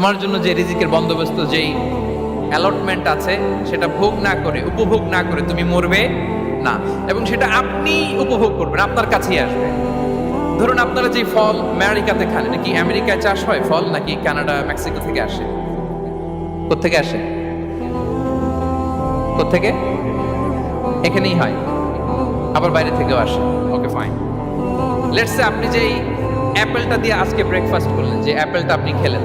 তোমার জন্য যে রিজিকের বন্দোবস্ত, যেই অ্যালটমেন্ট আছে, সেটা ভোগ না করে, উপভোগ না করে তুমি মরবে না। এবং সেটা আপনি উপভোগ করবেন, আপনার কাছেই আসবে। ধরুন আপনারা যে ফল আমেরিকাতে খান, এটা কি আমেরিকায় চাষ হয় ফল, নাকি কানাডা, মেক্সিকো থেকে আসে? কোথেকে আসে? কোথেকে এখানেই হয়। আবার বাইরে থেকেও আসে। ওকে ফাইন লেটস আপনি যেই অ্যাপেলটা দিয়ে আজকে ব্রেকফাস্ট করলেন, যে অ্যাপেলটা আপনি খেলেন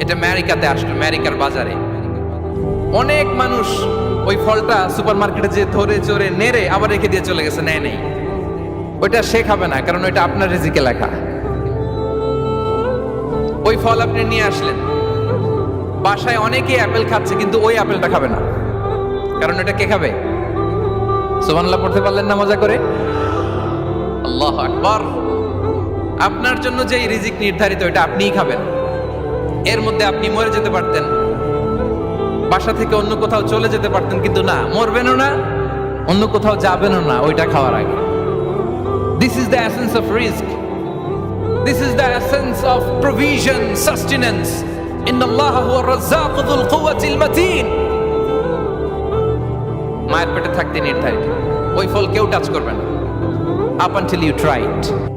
এটা আমেরিকাতে আসলো, আমেরিকার বাজারে। অনেক মানুষ ওই ফলটা সুপার মার্কেটে যে ধরে চড়ে নেড়ে আবার রেখে দিয়ে চলে গেছে, নেয় নেই। ওইটা সে খাবে না, কারণ ওইটা আপনার রিজিকে লেখা। ওই ফল আপনি নিয়ে আসলেন। বাসায় অনেকেই অ্যাপেল খাচ্ছে, কিন্তু ওই অ্যাপেলটা খাবে না। কারণ এটা কে খাবে? সুবহানাল্লাহ পড়তে পারলেন না মজা করে? আল্লাহ আকবার। আপনার জন্য যেই রিজিক নির্ধারিত এটা আপনিই খাবেন। এর মধ্যে আপনি মরে যেতে পারতেন। বাসা থেকে অন্য কোথাও চলে যেতে পারতেন, কিন্তু না, মরবেনও না, অন্য কোথাও যাবেনও না ওইটা খাওয়ার আগে। This is the essence of risk this is the essence of provision sustenance in মায়ের পেটে থাকতে নির্ধারিত। ওই ফল কেউ টাচ করবে না। Up until you try it